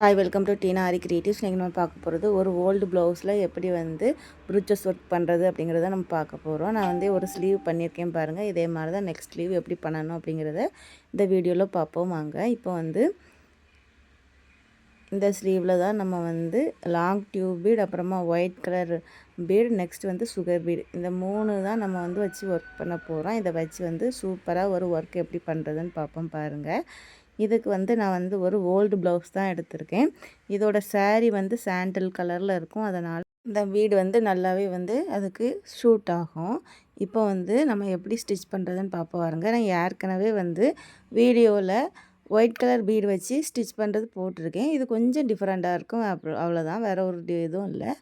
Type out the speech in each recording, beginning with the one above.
Hi welcome to Teena Aari creatives நீங்கள் நம்ம பார்க்க போகிறது ஒரு ஓல்டு ப்ளவுஸில் எப்படி வந்து ப்ரூச்சஸ் ஒர்க் பண்ணுறது அப்படிங்கிறத நம்ம பார்க்க போகிறோம் நான் வந்து ஒரு ஸ்லீவ் பண்ணியிருக்கேன் பாருங்கள் இதே மாதிரி தான் நெக்ஸ்ட் ஸ்லீவ் எப்படி பண்ணணும் அப்படிங்கிறத இந்த வீடியோவில் பார்ப்போம் வாங்க. இப்போ வந்து இந்த ஸ்லீவில் தான் நம்ம வந்து லாங் டியூப் பீட் அப்புறமா ஒயிட் கலர் பீட் நெக்ஸ்ட் வந்து சுகர் பீடு இந்த மூணு தான் நம்ம வந்து வச்சு ஒர்க் பண்ண போகிறோம் இதை வச்சு வந்து சூப்பராக ஒரு ஒர்க் எப்படி பண்ணுறதுன்னு பார்ப்போம் பாருங்கள் இதுக்கு வந்து நான் வந்து ஒரு ஓல்டு ப்ளவுஸ் தான் எடுத்திருக்கேன். இதோட சேரீ வந்து சாண்டல் கலரில் இருக்கும். அதனால் இந்த வீடு வந்து நல்லாவே வந்து அதுக்கு ஷூட் ஆகும். இப்போ வந்து நம்ம எப்படி ஸ்டிச் பண்ணுறதுன்னு பார்ப்போம் பாருங்க. நான் ஏற்கனவே வந்து வீடியோவில் ஒயிட் கலர் பீடு வச்சு ஸ்டிச் பண்ணுறது போட்டிருக்கேன். இது கொஞ்சம் டிஃப்ரெண்ட்டாக இருக்கும். அப்புறம் அவ்வளோதான் வேறு ஒரு இதுவும் இல்லை.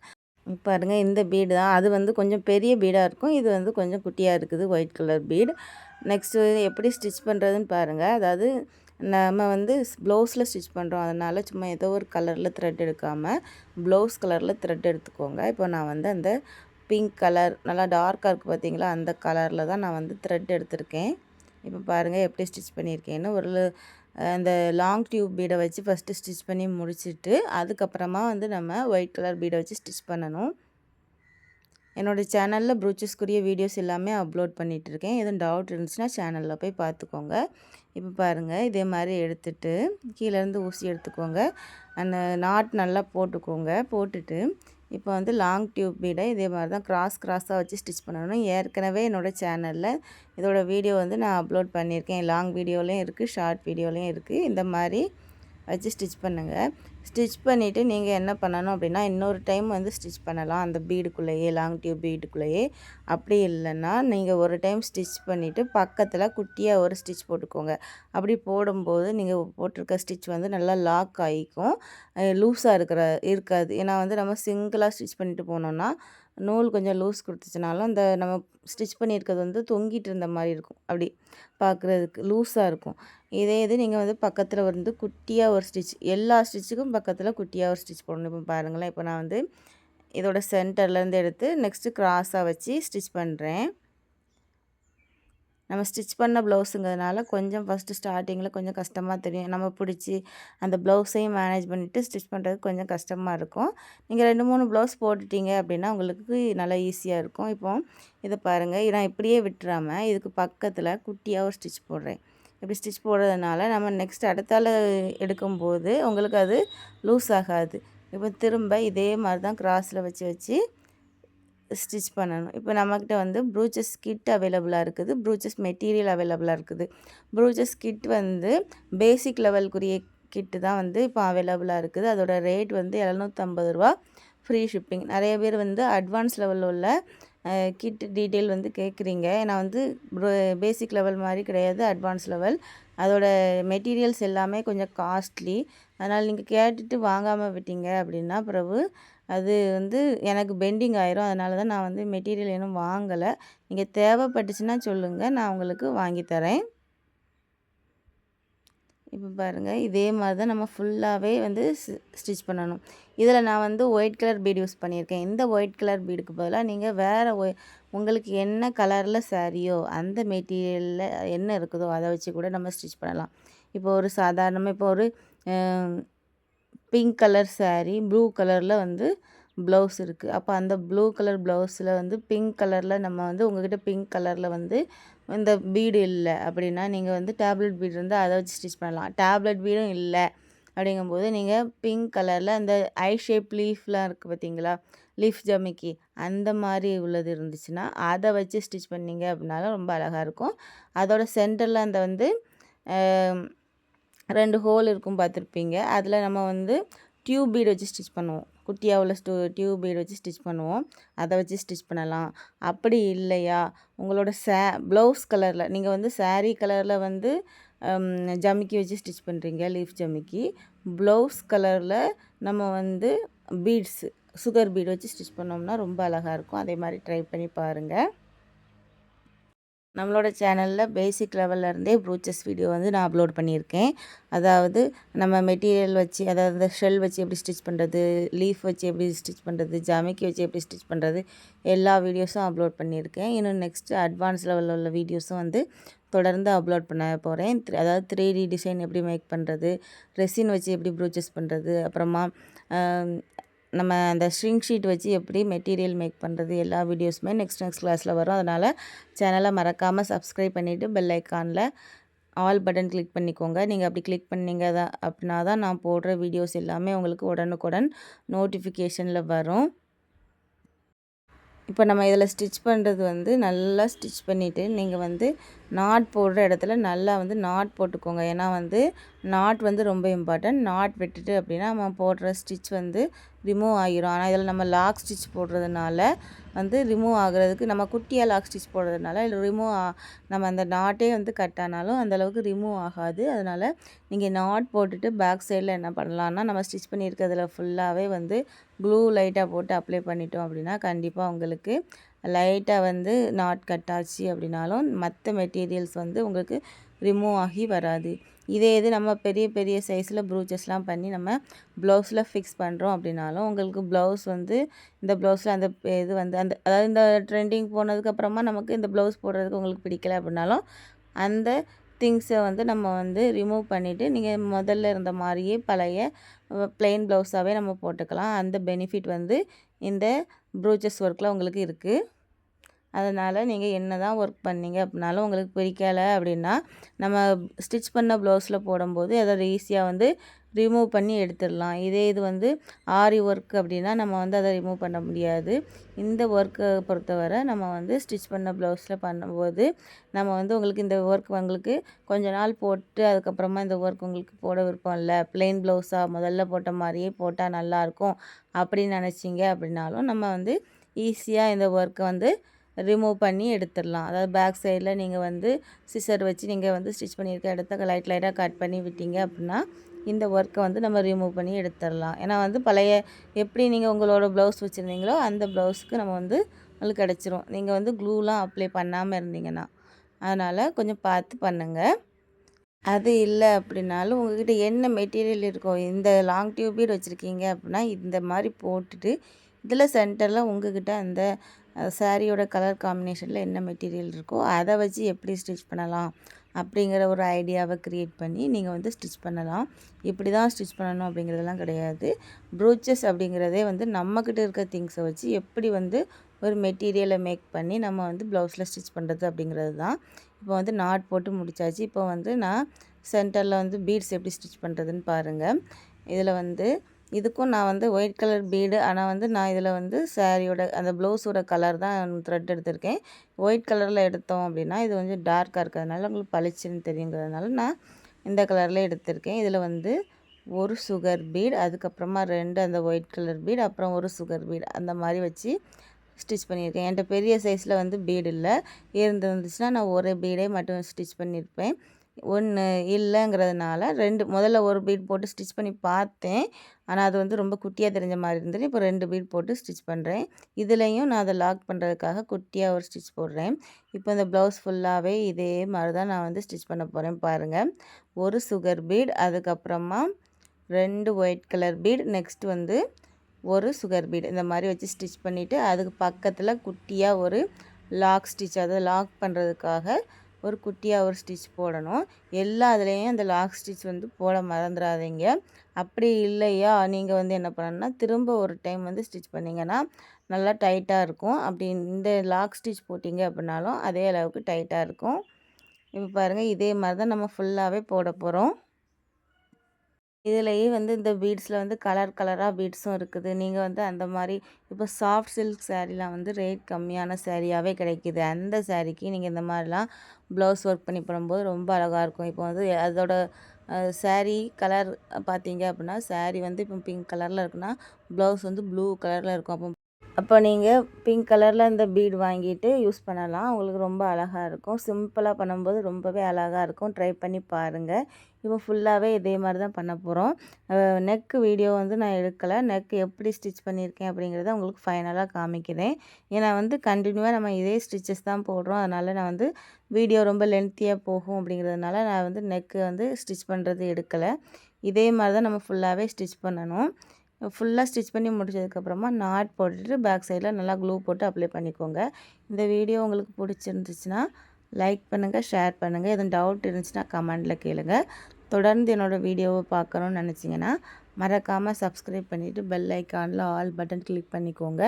பாருங்கள் இந்த பீடு தான். அது வந்து கொஞ்சம் பெரிய பீடாக இருக்கும். இது வந்து கொஞ்சம் குட்டியாக இருக்குது ஒயிட் கலர் பீடு நெக்ஸ்ட்டு எப்படி ஸ்டிச் பண்ணுறதுன்னு பாருங்கள் அதாவது நம்ம வந்து ப்ளவுஸில் ஸ்டிச் பண்ணுறோம். அதனால் சும்மா ஏதோ ஒரு கலரில் த்ரெட் எடுக்காமல் ப்ளவுஸ் கலரில் த்ரெட் எடுத்துக்கோங்க. இப்போ நான் வந்து அந்த பிங்க் கலர் நல்லா டார்க்காக இருக்குது பார்த்தீங்களா? அந்த கலரில் தான் நான் வந்து த்ரெட் எடுத்திருக்கேன். இப்போ பாருங்கள் எப்படி ஸ்டிச் பண்ணியிருக்கேன்னு ஒரு அந்த லாங் டியூப் பீடை வச்சு ஃபஸ்ட்டு ஸ்டிச் பண்ணி முடிச்சுட்டு அதுக்கப்புறமா வந்து நம்ம ஒயிட் கலர் பீடை வச்சு ஸ்டிச் பண்ணணும். என்னோடய சேனலில் ப்ரூச்சஸ்க்குரிய வீடியோஸ் எல்லாமே அப்லோட் பண்ணிகிட்ருக்கேன் எதுவும் டவுட் இருந்துச்சுன்னா சேனலில் போய் பார்த்துக்கோங்க. இப்போ பாருங்கள் இதே மாதிரி எடுத்துட்டு கீழேருந்து ஊசி எடுத்துக்கோங்க. அந்த நாட் நல்லா போட்டுக்கோங்க. போட்டுட்டு இப்போ வந்து லாங் டியூப் பீடை இதே மாதிரி தான் கிராஸ் கிராஸாக வச்சு ஸ்டிச் பண்ணணும். ஏற்கனவே என்னோடய சேனலில் இதோட வீடியோ வந்து நான் அப்லோட் பண்ணியிருக்கேன். லாங் வீடியோலையும் இருக்குது ஷார்ட் வீடியோலையும் இருக்குது இந்த மாதிரி வச்சு ஸ்டிச் பண்ணுங்கள் ஸ்டிச் பண்ணிவிட்டு நீங்கள் என்ன பண்ணணும் அப்படின்னா இன்னொரு டைம் வந்து ஸ்டிச் பண்ணலாம். அந்த பீடுக்குள்ளேயே லாங் டியூப் பீடுக்குள்ளேயே அப்படி இல்லைன்னா நீங்கள் ஒரு டைம் ஸ்டிச் பண்ணிவிட்டு பக்கத்தில் குட்டியாக ஒரு ஸ்டிச் போட்டுக்கோங்க. அப்படி போடும்போது நீங்கள் போட்டிருக்க ஸ்டிச் வந்து நல்லா லாக் ஆகிக்கும். லூஸாக இருக்கிற இருக்காது. ஏன்னா வந்து நம்ம சிங்கிளாக ஸ்டிச் பண்ணிட்டு போனோன்னா நூல் கொஞ்சம் லூஸ் கொடுத்துச்சுனாலும் அந்த நம்ம ஸ்டிச் பண்ணியிருக்கிறது வந்து தொங்கிட்டு இருந்த மாதிரி இருக்கும். அப்படி பார்க்குறதுக்கு லூஸாக இருக்கும். இதே இது நீங்கள் வந்து பக்கத்தில் வந்து குட்டியாக ஒரு ஸ்டிச் எல்லா ஸ்டிச்சுக்கும் பக்கத்தில் குட்டியாக ஒரு ஸ்டிச் போடணும். இப்போ பாருங்களேன் இப்போ நான் வந்து இதோட சென்டர்லேருந்து எடுத்து நெக்ஸ்ட்டு க்ராஸாக வச்சு ஸ்டிச் பண்ணுறேன் நம்ம ஸ்டிச் பண்ண ப்ளவுஸுங்கிறதுனால கொஞ்சம் ஃபஸ்ட்டு ஸ்டார்டிங்கில் கொஞ்சம் கஷ்டமாக தெரியும். நம்ம பிடிச்சி அந்த ப்ளவுஸையும் மேனேஜ் பண்ணிவிட்டு ஸ்டிச் பண்ணுறதுக்கு கொஞ்சம் கஷ்டமாக இருக்கும். நீங்கள் ரெண்டு மூணு ப்ளவுஸ் போட்டுட்டீங்க அப்படின்னா உங்களுக்கு நல்லா ஈஸியாக இருக்கும். இப்போ இதை பாருங்கள் நான் இப்படியே விட்டுறாமல் இதுக்கு பக்கத்தில் குட்டியாக ஒரு ஸ்டிச் போடுறேன். இப்படி ஸ்டிச் போடுறதுனால நம்ம நெக்ஸ்ட் அடுத்தால எடுக்கும்போது உங்களுக்கு அது லூஸ் ஆகாது. இப்போ திரும்ப இதே மாதிரி தான் க்ராஸில் வச்சு வச்சு ஸ்டிச் பண்ணணும். இப்போ நம்மக்கிட்ட வந்து ப்ரூச்சஸ் கிட் அவைலபிளாக இருக்குது. ப்ரூச்சஸ் மெட்டீரியல் அவைலபிளாக இருக்குது. ப்ரூச்சஸ் கிட் வந்து பேசிக் லெவலுக்குரிய கிட்டு தான் வந்து இப்போ அவைலபிளாக இருக்குது. அதோட ரேட் வந்து எழுநூற்றம்பது ரூபா. Free shipping. நிறைய பேர் வந்து அட்வான்ஸ் லெவலில் உள்ள கிட் டீட்டெயில் வந்து கேட்குறீங்க. நான் வந்து பேசிக் லெவல் மாதிரி கிடையாது அட்வான்ஸ் லெவல். அதோட மெட்டீரியல்ஸ் எல்லாமே கொஞ்சம் காஸ்ட்லி. அதனால் நீங்கள் கேட்டுட்டு வாங்காமல் விட்டீங்க அப்படின்னா பிறகு அது வந்து எனக்கு பெண்டிங் ஆயிரும். அதனால தான் நான் வந்து மெட்டீரியல் இன்னும் வாங்கலை. நீங்கள் தேவைப்பட்டுச்சுன்னா சொல்லுங்கள் நான் உங்களுக்கு வாங்கி தரேன். இப்போ பாருங்கள் இதே மாதிரி தான் நம்ம ஃபுல்லாகவே வந்து ஸ்டிச் பண்ணணும். இதில் நான் வந்து ஒயிட் கலர் பீட் யூஸ் பண்ணியிருக்கேன். இந்த ஒயிட் கலர் பீடுக்கு பதிலாக நீங்கள் வேறு ஒய் உங்களுக்கு என்ன கலரில் சாரியோ அந்த மெட்டீரியலில் என்ன இருக்குதோ அதை வச்சு கூட நம்ம ஸ்டிச் பண்ணலாம். இப்போ ஒரு சாதாரணமாக இப்போ ஒரு பிங்க் கலர் சாரீ ப்ளூ கலரில் வந்து ப்ளவுஸ் இருக்குது அப்போ அந்த ப்ளூ கலர் ப்ளவுஸில் வந்து பிங்க் கலரில் நம்ம வந்து உங்கள்கிட்ட பிங்க் கலரில் வந்து இந்த பீடு இல்லை அப்படின்னா நீங்கள் வந்து டேப்லெட் பீடு இருந்தால் அதை வச்சு ஸ்டிச் பண்ணலாம். டேப்லெட் பீடும் இல்லை அப்படிங்கும்போது நீங்கள் பிங்க் கலரில் அந்த ஐ ஷேப் லீஃப்லாம் இருக்குது பார்த்தீங்களா லீஃப் ஜமிக்கி அந்த மாதிரி உள்ளது இருந்துச்சுன்னா அதை வச்சு ஸ்டிச் பண்ணிங்க அப்படின்னாலும் ரொம்ப அழகாக இருக்கும். அதோட சென்டரில் அந்த வந்து ரெண்டு ஹோல் இருக்கும் பார்த்துருப்பீங்க. அதில் நம்ம வந்து டியூப் பீடு வச்சு ஸ்டிச் பண்ணுவோம். குட்டியாக உள்ள ஸ்டூ டியூப் பீடு வச்சு ஸ்டிச் பண்ணுவோம். அதை வச்சு ஸ்டிச் பண்ணலாம். அப்படி இல்லையா? உங்களோட சே ப்ளவுஸ் கலரில் நீங்கள் வந்து சாரீ கலரில் வந்து ஜமிக்கி வச்சு ஸ்டிச் பண்ணுறீங்க லீஃப் ஜமிக்கி ப்ளவுஸ் கலரில் நம்ம வந்து பீட்ஸு சுகர் பீடு வச்சு ஸ்டிச் பண்ணோம்னா ரொம்ப அழகாக இருக்கும். அதே மாதிரி ட்ரை பண்ணி பாருங்கள் நம்மளோட சேனலில் பேசிக் லெவல்லேருந்தே ப்ரூச்சஸ் வீடியோ வந்து நான் அப்லோட் பண்ணியிருக்கேன். அதாவது நம்ம மெட்டீரியல் வச்சு அதாவது ஷெல் வச்சு எப்படி ஸ்டிச் பண்ணுறது லீஃப் வச்சு எப்படி ஸ்டிச் பண்ணுறது ஜாமிக்கி வச்சு எப்படி ஸ்டிச் பண்ணுறது எல்லா வீடியோஸும் அப்லோட் பண்ணியிருக்கேன். இன்னும் நெக்ஸ்ட்டு அட்வான்ஸ் லெவலில் உள்ள வீடியோஸும் வந்து தொடர்ந்து அப்லோட் பண்ண போகிறேன் அதாவது த்ரீ டி டிசைன் எப்படி மேக் பண்ணுறது ரெசின் வச்சு எப்படி ப்ரூச்சஸ் பண்ணுறது அப்புறமா நம்ம அந்த ஸ்ட்ரிங் ஷீட் வச்சு எப்படி மெட்டீரியல் மேக் பண்ணுறது எல்லா வீடியோஸுமே நெக்ஸ்ட் நெக்ஸ்ட் கிளாஸில் வரும். அதனால் சேனலை மறக்காமல் சப்ஸ்கிரைப் பண்ணிவிட்டு பெல் ஐக்கானில் ஆல் பட்டன் கிளிக் பண்ணிக்கோங்க. நீங்கள் அப்படி கிளிக் பண்ணிங்க தான் அப்படின்னா தான் நான் போடுற வீடியோஸ் எல்லாமே உங்களுக்கு உடனுக்குடன் நோட்டிஃபிகேஷனில் வரும். இப்போ நம்ம இதில் ஸ்டிச் பண்ணுறது வந்து நல்லா ஸ்டிச் பண்ணிவிட்டு நீங்கள் வந்து நாட் போடுற இடத்துல நல்லா வந்து நாட் போட்டுக்கோங்க. ஏன்னா வந்து நாட் வந்து ரொம்ப இம்பார்ட்டன்ட் நாட் விட்டுட்டு அப்படின்னா நம்ம போடுற ஸ்டிச் வந்து ரிமூவ் ஆகிரும். ஆனால் இதில் நம்ம லாக் ஸ்டிச் போடுறதுனால வந்து ரிமூவ் ஆகுறதுக்கு நம்ம குட்டியாக லாக் ஸ்டிச் போடுறதுனால ரிமூவ் நம்ம அந்த நாட்டே வந்து கட் ஆனாலும் அந்தளவுக்கு ரிமூவ் ஆகாது. அதனால் நீங்கள் நாட் போட்டுட்டு பேக் சைடில் என்ன பண்ணலான்னா நம்ம ஸ்டிச் பண்ணியிருக்கிறதுல ஃபுல்லாகவே வந்து க்ளூ லைட்டாக போட்டு அப்ளை பண்ணிட்டோம் அப்படின்னா கண்டிப்பாக உங்களுக்கு லைட்டாக வந்து நாட் கட் ஆச்சு அப்படின்னாலும் மற்ற மெட்டீரியல்ஸ் வந்து உங்களுக்கு ரிமூவ் ஆகி வராது. இதே இது நம்ம பெரிய பெரிய சைஸில் ப்ரூச்சஸ்லாம் பண்ணி நம்ம ப்ளவுஸில் ஃபிக்ஸ் பண்ணுறோம் அப்படின்னாலும் உங்களுக்கு ப்ளவுஸ் வந்து இந்த ப்ளவுஸில் அந்த இது வந்து அந்த அதாவது இந்த ட்ரெண்டிங் போனதுக்கப்புறமா நமக்கு இந்த ப்ளவுஸ் போடுறதுக்கு உங்களுக்கு பிடிக்கல அப்படின்னாலும் அந்த திங்ஸை வந்து நம்ம வந்து ரிமூவ் பண்ணிவிட்டு நீங்கள் முதல்ல இருந்த மாதிரியே பழைய ப்ளெயின் ப்ளவுஸாகவே நம்ம போட்டுக்கலாம். அந்த பெனிஃபிட் வந்து இந்த ப்ரூச்சஸ் ஒர்க்கில் உங்களுக்கு இருக்குது அதனால் நீங்கள் என்ன தான் ஒர்க் பண்ணீங்க அப்படின்னாலும் உங்களுக்கு பிடிக்கலை அப்படின்னா நம்ம ஸ்டிச் பண்ண ப்ளவுஸில் போடும்போது அதை ஈஸியாக வந்து ரிமூவ் பண்ணி எடுத்துடலாம். இதே இது வந்து ஆரி ஒர்க் அப்படின்னா நம்ம வந்து அதை ரிமூவ் பண்ண முடியாது. இந்த ஒர்க்கை பொறுத்தவரை நம்ம வந்து ஸ்டிச் பண்ண ப்ளவுஸில் பண்ணும்போது நம்ம வந்து உங்களுக்கு இந்த ஒர்க் உங்களுக்கு கொஞ்ச நாள் போட்டு அதுக்கப்புறமா இந்த ஒர்க் உங்களுக்கு போட விருப்பம் இல்லை. பிளெயின் ப்ளவுஸாக முதல்ல போட்ட மாதிரியே போட்டால் நல்லாயிருக்கும் அப்படின்னு நினச்சிங்க அப்படின்னாலும் நம்ம வந்து ஈஸியாக இந்த ஒர்க்கை வந்து ரிமூவ் பண்ணி எடுத்துடலாம். அதாவது பேக் சைடில் நீங்கள் வந்து சிசர் வச்சு நீங்கள் வந்து ஸ்டிச் பண்ணியிருக்க இடத்த லைட் லைட்டாக கட் பண்ணி விட்டீங்க அப்படின்னா இந்த ஒர்க்கை வந்து நம்ம ரிமூவ் பண்ணி எடுத்துடலாம். ஏன்னா வந்து பழைய எப்படி நீங்கள் உங்களோட ப்ளவுஸ் வச்சுருந்தீங்களோ அந்த ப்ளவுஸுக்கு நம்ம வந்து உங்களுக்கு கிடச்சிரும். நீங்கள் வந்து க்ளூலாம் அப்ளை பண்ணாமல் இருந்தீங்கன்னா. அதனால் கொஞ்சம் பார்த்து பண்ணுங்கள் அது இல்லை அப்படின்னாலும் உங்கள்கிட்ட என்ன மெட்டீரியல் இருக்கோ இந்த லாங் டியூபீட் வச்சுருக்கீங்க அப்படின்னா இந்த மாதிரி போட்டுட்டு இதில் சென்டரில் உங்கள்கிட்ட அந்த சாரியோட கலர் காம்பினேஷனில் என்ன மெட்டீரியல் இருக்கோ அதை வச்சு எப்படி ஸ்டிச் பண்ணலாம் அப்படிங்கிற ஒரு ஐடியாவை க்ரியேட் பண்ணி நீங்கள் வந்து ஸ்டிச் பண்ணலாம். இப்படி தான் ஸ்டிச் பண்ணணும் அப்படிங்கிறதெல்லாம் கிடையாது. ப்ரூச்சஸ் அப்படிங்கிறதே வந்து நம்மக்கிட்ட இருக்க திங்ஸை வச்சு எப்படி வந்து ஒரு மெட்டீரியலை மேக் பண்ணி நம்ம வந்து ப்ளவுஸில் ஸ்டிச் பண்ணுறது அப்படிங்கிறது தான். இப்போ வந்து நாட் போட்டு முடித்தாச்சு இப்போ வந்து நான் சென்டரில் வந்து பீட்ஸ் எப்படி ஸ்டிச் பண்ணுறதுன்னு பாருங்கள் இதில் வந்து இதுக்கும் நான் வந்து ஒயிட் கலர் பீடு ஆனால் வந்து நான் இதில் வந்து சாரியோட அந்த ப்ளவுஸோட கலர் தான் த்ரெட் எடுத்திருக்கேன். ஒயிட் கலரில் எடுத்தோம் அப்படின்னா இது கொஞ்சம் டார்க்காக இருக்கிறதுனால உங்களுக்கு பளிச்சுன்னு தெரியுங்கிறதுனால நான் இந்த கலரில் எடுத்திருக்கேன். இதில் வந்து ஒரு சுகர் பீட் அதுக்கப்புறமா ரெண்டு அந்த ஒயிட் கலர் பீட் அப்புறம் ஒரு சுகர் பீட் அந்த மாதிரி வச்சு ஸ்டிச் பண்ணியிருக்கேன். என்கிட்ட பெரிய சைஸில் வந்து பீடு இல்லை. இருந்துருந்துச்சுன்னா நான் ஒரு பீடே மட்டும் ஸ்டிச் பண்ணியிருப்பேன். ஒன்று இல்லைங்கிறதுனால ரெண்டு முதல்ல ஒரு பீட் போட்டு ஸ்டிச் பண்ணி பார்த்தேன். ஆனால் அது வந்து ரொம்ப குட்டியாக தெரிஞ்ச மாதிரி இருந்தது. இப்போ ரெண்டு பீட் போட்டு ஸ்டிச் பண்ணுறேன் இதுலேயும் நான் அதை லாக் பண்ணுறதுக்காக குட்டியாக ஒரு ஸ்டிச் போடுறேன். இப்போ இந்த ப்ளவுஸ் ஃபுல்லாகவே இதே மாதிரி தான் நான் வந்து ஸ்டிச் பண்ண போகிறேன் பாருங்கள் ஒரு சுகர் பீட் அதுக்கப்புறமா ரெண்டு ஒயிட் கலர் பீட் நெக்ஸ்ட் வந்து ஒரு சுகர் பீட். இந்த மாதிரி வச்சு ஸ்டிச் பண்ணிவிட்டு அதுக்கு பக்கத்தில் குட்டியாக ஒரு லாக் ஸ்டிச் அதை லாக் பண்ணுறதுக்காக ஒரு குட்டியாக ஒரு ஸ்டிச் போடணும். எல்லா இதுலேயும் அந்த லாக் ஸ்டிச் வந்து போட மறந்துடாதீங்க அப்படி இல்லையா? நீங்கள் வந்து என்ன பண்ணணும்னா திரும்ப ஒரு டைம் வந்து ஸ்டிச் பண்ணிங்கன்னா நல்லா டைட்டாக இருக்கும். அப்படி இந்த லாக் ஸ்டிச் போட்டிங்க அப்படின்னாலும் அதே அளவுக்கு டைட்டாக இருக்கும். இப்போ பாருங்கள் இதே மாதிரி தான் நம்ம ஃபுல்லாகவே போட போகிறோம் இதுலேயே வந்து இந்த பீட்ஸில் வந்து கலர் கலராக பீட்ஸும் இருக்குது. நீங்கள் வந்து அந்த மாதிரி இப்போ சாஃப்ட் சில்க் சேரீலாம் வந்து ரேட் கம்மியான சேரீயாகவே கிடைக்கிது. அந்த சேரீக்கு நீங்கள் இந்த மாதிரிலாம் ப்ளவுஸ் ஒர்க் பண்ணி பண்ணும்போது ரொம்ப அழகாக இருக்கும். இப்போ வந்து அதோட சேரீ கலர் பார்த்தீங்க அப்படின்னா சேரீ வந்து இப்போ பிங்க் கலரில் இருக்குன்னா ப்ளவுஸ் வந்து ப்ளூ கலரில் இருக்கும். அப்போ அப்போ நீங்கள் பிங்க் கலரில் இந்த பீடு வாங்கிட்டு யூஸ் பண்ணலாம். உங்களுக்கு ரொம்ப அழகாக இருக்கும். சிம்பிளாக பண்ணும்போது ரொம்பவே அழகாக இருக்கும். ட்ரை பண்ணி பாருங்கள் இப்போ ஃபுல்லாகவே இதே மாதிரி தான் பண்ண போகிறோம் நெக்கு வீடியோ வந்து நான் எடுக்கலை. நெக் எப்படி ஸ்டிச் பண்ணியிருக்கேன் அப்படிங்கிறத உங்களுக்கு ஃபைனலாக காமிக்கிறேன். ஏன்னா வந்து கண்டினியூவாக நம்ம இதே ஸ்டிச்சஸ் தான் போடுறோம். அதனால் நான் வந்து வீடியோ ரொம்ப லென்த்தியாக போகும் அப்படிங்கிறதுனால நான் வந்து நெக்கு வந்து ஸ்டிச் பண்ணுறது எடுக்கலை. இதே மாதிரி தான் நம்ம ஃபுல்லாகவே ஸ்டிச் பண்ணணும். ஃபுல்லாக ஸ்டிச் பண்ணி முடிச்சதுக்கப்புறமா நாட் போட்டுட்டு பேக் சைடில் நல்லா க்ளூ போட்டு அப்ளை பண்ணிக்கோங்க. இந்த வீடியோ உங்களுக்கு பிடிச்சிருந்துச்சுன்னா லைக் பண்ணுங்கள் ஷேர் பண்ணுங்கள் எதுவும் டவுட் இருந்துச்சுன்னா கமெண்டில் கேளுங்க. தொடர்ந்து என்னோடய வீடியோவை பார்க்கணுன்னு நினச்சிங்கன்னா மறக்காமல் சப்ஸ்கிரைப் பண்ணிவிட்டு பெல் ஐக்கானில் ஆல் பட்டன் கிளிக் பண்ணிக்கோங்க.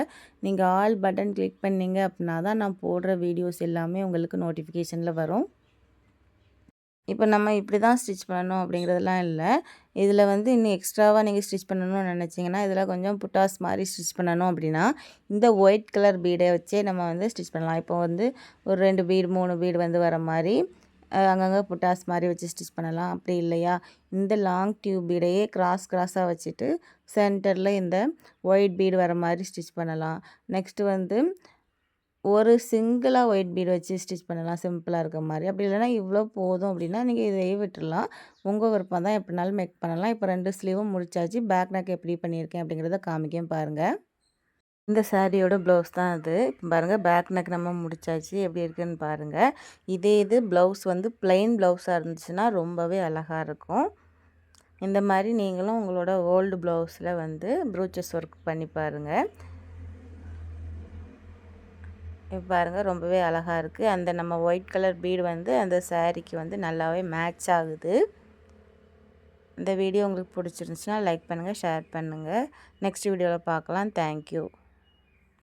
நீங்கள் ஆல் பட்டன் கிளிக் பண்ணிங்க அப்படின்னா தான் நான் போடுற வீடியோஸ் எல்லாமே உங்களுக்கு நோட்டிஃபிகேஷனில் வரும். இப்போ நம்ம இப்படி தான் ஸ்டிச் பண்ணணும் அப்படிங்கிறதெல்லாம் இல்லை. இதில் வந்து இன்னும் எக்ஸ்ட்ராவாக நீங்கள் ஸ்டிச் பண்ணணும்னு நினச்சிங்கன்னா இதில் கொஞ்சம் புட்டாஸ் மாதிரி ஸ்டிச் பண்ணணும் அப்படின்னா இந்த ஒயிட் கலர் பீடை வச்சே நம்ம வந்து ஸ்டிச் பண்ணலாம். இப்போ வந்து ஒரு ரெண்டு பீடு மூணு பீடு வந்து வர மாதிரி அங்கங்கே புட்டாஸ் மாதிரி வச்சு ஸ்டிச் பண்ணலாம். அப்படி இல்லையா? இந்த லாங் டியூப் பீடையே கிராஸ் கிராஸாக வச்சுட்டு சென்டரில் இந்த ஒயிட் பீடு வர மாதிரி ஸ்டிச் பண்ணலாம். நெக்ஸ்ட்டு வந்து ஒரு சிங்கிளாக ஒயிட் பீடு வச்சு ஸ்டிச் பண்ணலாம். சிம்பிளாக இருக்க மாதிரி. அப்படி இல்லைனா இவ்வளோ போதும் அப்படின்னா நீங்கள் இதையே விட்டுடலாம் உங்கள் விருப்பம் தான் எப்படினாலும் மேக் பண்ணலாம். இப்போ ரெண்டு ஸ்லீவும் முடிச்சாச்சு. பேக் நெக் எப்படி பண்ணியிருக்கேன் அப்படிங்கிறத காமிக்கேன் பாருங்கள் இந்த சாரியோட ப்ளவுஸ் தான் அது. இப்போ பாருங்கள் பேக் நெக் நம்ம முடிச்சாச்சு. எப்படி இருக்குன்னு பாருங்கள் இதே இது ப்ளவுஸ் வந்து ப்ளைன் ப்ளவுஸாக இருந்துச்சுன்னா ரொம்பவே அழகாக இருக்கும். இந்த மாதிரி நீங்களும் உங்களோட ஓல்டு ப்ளவுஸில் வந்து ப்ரூச்சஸ் ஒர்க் பண்ணி பாருங்கள் இப்போ பாருங்கள் ரொம்பவே அழகாக இருக்குது அந்த நம்ம ஒயிட் கலர் பீடு வந்து அந்த சாரீக்கு வந்து நல்லாவே மேட்ச் ஆகுது. இந்த வீடியோ உங்களுக்கு பிடிச்சிருந்துச்சுன்னா லைக் பண்ணுங்கள் ஷேர் பண்ணுங்கள் நெக்ஸ்ட் வீடியோவில் பார்க்கலாம். தேங்க்யூ